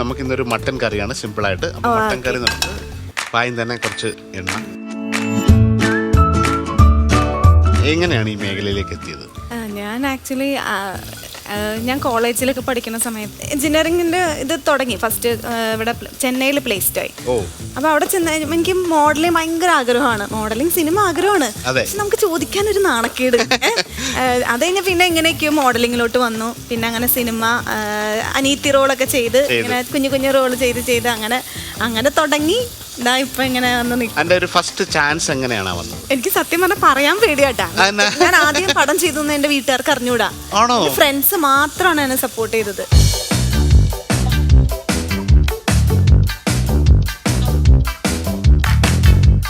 നമുക്ക് ഇന്നൊരു മട്ടൻ കറിയാണ്. സിമ്പിളായിട്ട് അപ്പോൾ മട്ടൻ കറി നമുക്ക് പായം തന്നെ കുറച്ച് എണ്ണ. എങ്ങനെയാണ് ഈ മേഖലയിലേക്ക് എത്തിയത്? ഞാൻ ആക്ച്വലി ഞാൻ കോളേജിലൊക്കെ പഠിക്കുന്ന സമയത്ത് എഞ്ചിനീയറിംഗിന്റെ ഇത് തുടങ്ങി. ഫസ്റ്റ് ഇവിടെ ചെന്നൈയിൽ പ്ലേസ്ഡ് ആയി. അപ്പോൾ അവിടെ ചെന്ന് എനിക്ക് മോഡലിംഗ് ഭയങ്കര ആഗ്രഹമാണ്. മോഡലിംഗ് സിനിമ ആഗ്രഹമാണ്. പക്ഷെ നമുക്ക് ചോദിക്കാൻ ഒരു നാണക്കേട് അത് കഴിഞ്ഞ് പിന്നെ ഇങ്ങനെയൊക്കെയോ മോഡലിങ്ങിലോട്ട് വന്നു. പിന്നെ അങ്ങനെ സിനിമ അനീത്തി റോളൊക്കെ ചെയ്ത് ഇങ്ങനെ കുഞ്ഞു കുഞ്ഞു റോൾ ചെയ്ത് ചെയ്ത് അങ്ങനെ അങ്ങനെ തുടങ്ങി. ഇതാ ഇപ്പൊ ഇങ്ങനെ വന്ന് ഒരു ഫസ്റ്റ് ചാൻസ് എങ്ങനെയാണ് വന്നത്? എനിക്ക് സത്യം പറഞ്ഞാൽ പറയാൻ പേടിയാട്ടാ. ഞാൻ ആദ്യം പടം ചെയ്തു എന്റെ വീട്ടുകാർക്ക് അറിഞ്ഞൂടാ. ഫ്രണ്ട്സ് മാത്രമാണ് എന്നെ സപ്പോർട്ട് ചെയ്തത്.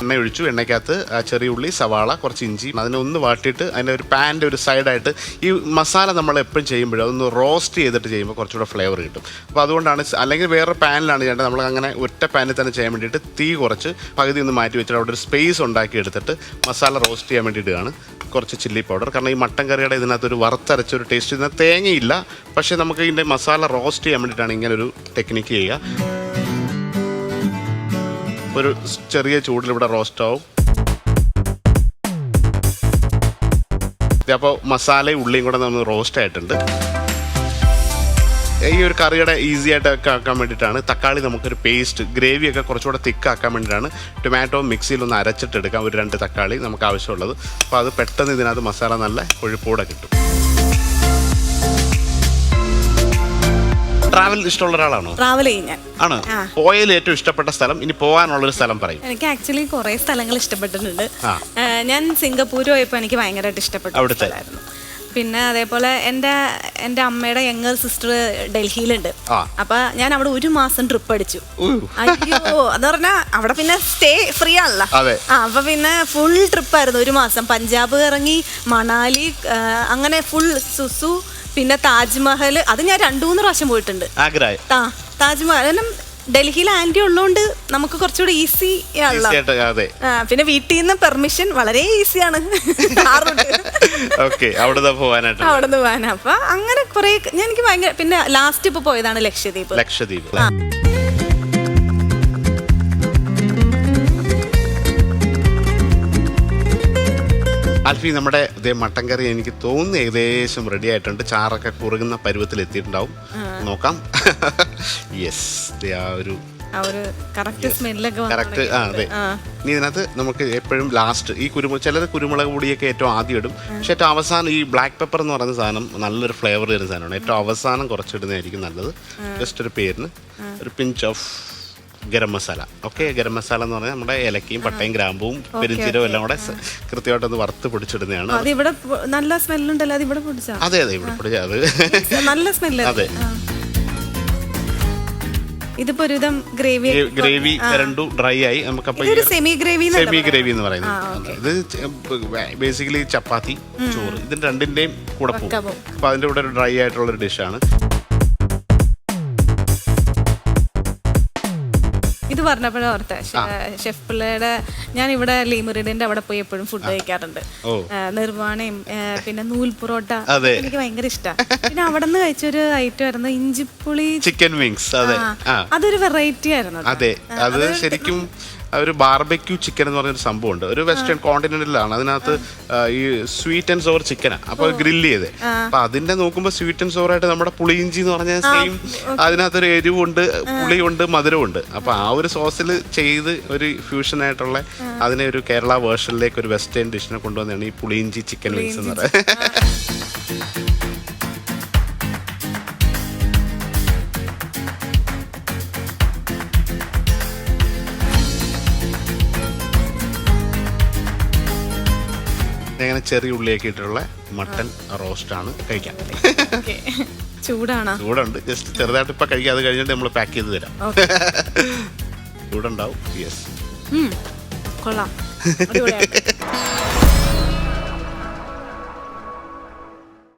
എണ്ണ ഒഴിച്ചു എണ്ണയ്ക്കകത്ത് ആ ചെറിയ ഉള്ളി സവാള കുറച്ച് ഇഞ്ചി അതിനെ ഒന്ന് വാട്ടിയിട്ട് അതിന്റെ ഒരു പാന്റെ ഒരു സൈഡായിട്ട് ഈ മസാല നമ്മൾ എപ്പോഴും ചെയ്യുമ്പോഴും അതൊന്ന് റോസ്റ്റ് ചെയ്തിട്ട് ചെയ്യുമ്പോൾ കുറച്ചുകൂടെ ഫ്ലേവർ കിട്ടും. അപ്പോൾ അതുകൊണ്ടാണ് അല്ലെങ്കിൽ വേറെ പാനിലാണ് ചെയ്യേണ്ടത് നമ്മൾ അങ്ങനെ ഒറ്റ പാനിൽ തന്നെ ചെയ്യാൻ വേണ്ടിയിട്ട് തീ കുറച്ച് പകുതി ഒന്ന് മാറ്റി വെച്ചിട്ട് അവിടെ ഒരു സ്പേസ് ഉണ്ടാക്കി എടുത്തിട്ട് മസാല റോസ്റ്റ് ചെയ്യാൻ വേണ്ടിയിട്ടാണ് കുറച്ച് ചില്ലി പൗഡർ കാരണം ഈ മട്ടൻ കറിയുടെ ഇതിനകത്ത് ഒരു വറുത്തരച്ച ഒരു ടേസ്റ്റ് ഇതിനകത്ത് തേങ്ങയില്ല. പക്ഷേ നമുക്ക് ഇതിന്റെ മസാല റോസ്റ്റ് ചെയ്യാൻ വേണ്ടിയിട്ടാണ് ഇങ്ങനൊരു ടെക്നിക്ക് ചെയ്യുക. ഒരു ചെറിയ ചൂടിൽ ഇവിടെ റോസ്റ്റ് ആവും. അപ്പോൾ മസാലയും ഉള്ളിയും കൂടെ നമ്മൾ റോസ്റ്റ് ആയിട്ടുണ്ട്. ഈ ഒരു കറിയുടെ ഈസി ആയിട്ടൊക്കെ ആക്കാൻ വേണ്ടിയിട്ടാണ് തക്കാളി നമുക്കൊരു പേസ്റ്റ് ഗ്രേവിയൊക്കെ കുറച്ചുകൂടെ തിക്ക് ആക്കാൻ വേണ്ടിയിട്ടാണ് ടൊമാറ്റോ മിക്സിയിൽ ഒന്ന് അരച്ചിട്ടെടുക്കാം ഒരു രണ്ട് തക്കാളി നമുക്ക് ആവശ്യമുള്ളത്. അപ്പോൾ അത് പെട്ടെന്ന് ഇതിനകത്ത് മസാല നല്ല കൊഴുപ്പൂടെ കിട്ടും. ട്രാവൽ ഇഷ്ടമുള്ള ഒരാളാണോ ട്രാവൽ ചെയ്യും ഞാൻ ആണ്. പോയതിൽ ഏറ്റവും ഇഷ്ടപ്പെട്ട സ്ഥലം ഇനി പോകാനുള്ള ഒരു സ്ഥലം പറയും എനിക്ക് ആക്ച്വലി കുറെ സ്ഥലങ്ങൾ ഇഷ്ടപ്പെട്ടിട്ടുണ്ട് ആ. ആ, ഞാൻ സിംഗപ്പൂർ പോയപ്പോൾ എനിക്ക് ഭയങ്കരമായിട്ട് ഇഷ്ടപ്പെട്ടു അവിടുത്തെ? പിന്നെ അതേപോലെ എന്റെ എന്റെ അമ്മയുടെ യങ്ങർ സിസ്റ്റർ ഡൽഹിയിലുണ്ട് ആ. അപ്പൊ ഞാൻ അവിടെ ഒരു മാസം ട്രിപ്പ് അടിച്ചു. അയ്യോ എന്ന് പറഞ്ഞാ അവിടെ പിന്നെ സ്റ്റേ ഫ്രീ ആണല്ലോ അതെ. ആ അപ്പൊ പിന്നെ ഫുൾ ട്രിപ്പായിരുന്നു ഒരു മാസം പഞ്ചാബ് ഇറങ്ങി മണാലി ആ, അങ്ങനെ ഫുൾ സുസു പിന്നെ താജ്മഹൽ അത് ഞാൻ രണ്ടു മൂന്ന് പ്രാവശ്യം പോയിട്ടുണ്ട്. ആഗ്രഹം ആ താജ്മഹൽ. ഡൽഹിയിൽ ആന്റി ഉള്ളതുകൊണ്ട് നമുക്ക് കുറച്ചുകൂടി ഈസി ആണല്ലോ അതെ. പിന്നെ വീട്ടിൽ നിന്ന് പെർമിഷൻ വളരെ ഈസിയാണ് അവിടെ പോകാനാ അവിടെ അപ്പൊ അങ്ങനെ കുറെ ഞാൻ എനിക്ക് ഭയങ്കര പിന്നെ ലാസ്റ്റ് ഇപ്പൊ പോയതാണ് ലക്ഷദ്വീപ്. ലക്ഷദ്വീപ്. ആൽഫി നമ്മുടെ ഇതേ മട്ടൻ കറി എനിക്ക് തോന്നുന്നു ഏകദേശം റെഡി ആയിട്ടുണ്ട്. ചാറൊക്കെ കുറുകുന്ന പരുവത്തിൽ എത്തിയിട്ടുണ്ടാവും. നോക്കാം. യെസ് ആ ഒരു കറക്റ്റ് ആ അതെ. ഇനി ഇതിനകത്ത് നമുക്ക് എപ്പോഴും ലാസ്റ്റ് ഈ കുരുമുളക് ചിലത് കുരുമുളക് പൊടിയൊക്കെ ഏറ്റവും ആദ്യം ഇടും. പക്ഷെ ഏറ്റവും അവസാനം ഈ ബ്ലാക്ക് പെപ്പർ എന്ന് പറയുന്ന സാധനം നല്ലൊരു ഫ്ലേവർ തരുന്ന സാധനമാണ്. ഏറ്റവും അവസാനം കുറച്ചിടുന്നതായിരിക്കും നല്ലത്. ജസ്റ്റ് ഒരു പേരിന് ഒരു pinch of garam masala. Okay garam masala എന്ന് പറഞ്ഞാൽ നമ്മുടെ ഏലക്കയും പട്ടയും ഗ്രാമ്പും പെരിഞ്ചീരവും എല്ലാം കൂടെ കൃത്യമായിട്ട് കൃത്യമായിട്ടൊന്ന് വറുത്ത് പിടിച്ചിടുന്നതാണ്. അത് ഇവിടെ നല്ല സ്മെല്ലുണ്ടല്ലോ അത് ഇവിടെ പൊടിച്ചാ? അതെ അതെ ഇവിടെ പിടിച്ച അത്. നല്ല സ്മെല്ല്. അതെ. ഇതിപ്പോ ഒരുവിധം ഗ്രേവി ഗ്രേവി രണ്ടു ഡ്രൈ ആയി. നമുക്ക് സെമി ഗ്രേവി സെമി ഗ്രേവി എന്ന് പറയുന്നത്. ഇത് ബേസിക്കലി ചപ്പാത്തി ചോറ്. ഇതിന്റെ രണ്ടിന്റെയും കൂടെ പോകും. അപ്പൊ അതിന്റെ കൂടെ ഒരു ഡ്രൈ ആയിട്ടുള്ള ഒരു ഡിഷാണ്. ഇത് പറഞ്ഞപ്പോഴും ഓർത്ത. ഷെഫ് പിള്ളയുടെ ഞാൻ ഇവിടെ ലീമുറിഡിന്റെ അവിടെ പോയി എപ്പോഴും ഫുഡ് കഴിക്കാറുണ്ട്. നിർവാണയും പിന്നെ നൂൽ പൊറോട്ട എനിക്ക് ഭയങ്കര ഇഷ്ടമാണ് പിന്നെ അവിടെ നിന്ന് കഴിച്ചൊരു ഐറ്റം ആയിരുന്നു ഇഞ്ചിപ്പുളി ചിക്കൻ വിങ്സ് അതൊരു വെറൈറ്റി ആയിരുന്നു അതെ അത് ശരിക്കും ഒരു ബാർബക്യൂ ചിക്കൻ എന്ന് പറഞ്ഞൊരു സംഭവമുണ്ട്. ഒരു വെസ്റ്റേൺ കോണ്ടിനെന്റലാണ് അതിനകത്ത് ഈ സ്വീറ്റ് ആൻഡ് സോർ ചിക്കനാണ് അപ്പൊ ഗ്രില്ല് ചെയ്ത്. അപ്പൊ അതിന്റെ നോക്കുമ്പോൾ സ്വീറ്റ് ആൻഡ് സോർ ആയിട്ട് നമ്മുടെ പുളിയിഞ്ചി എന്ന് പറഞ്ഞ സെയിം അതിനകത്തൊരു എരിവുണ്ട് പുളിയുണ്ട് മധുരമുണ്ട് അപ്പൊ ആ ഒരു സോസിൽ ചെയ്ത് ഒരു ഫ്യൂഷൻ ആയിട്ടുള്ള അതിനെ ഒരു കേരള വേർഷനിലേക്ക് ഒരു വെസ്റ്റേൺ ഡിഷിനെ കൊണ്ടുവന്നാണ് ഈ പുളിയിഞ്ചി ചിക്കൻ വിങ്സ് എന്ന് പറയുന്നത്. അങ്ങനെ ചെറിയ ഉള്ളിയൊക്കെ ഇട്ടിട്ടുള്ള മട്ടൻ ആണ് കഴിക്കാൻ. ചൂടാണ് ചൂടാണോ? ചൂടുണ്ട്. ജസ്റ്റ് ചെറുതായിട്ട് ഇപ്പൊ കഴിക്കാം. അത് കഴിഞ്ഞിട്ട് നമ്മൾ പാക്ക് ചെയ്ത് തരാം. ചൂടുണ്ടാവും. യെസ്. കൊള്ളാം.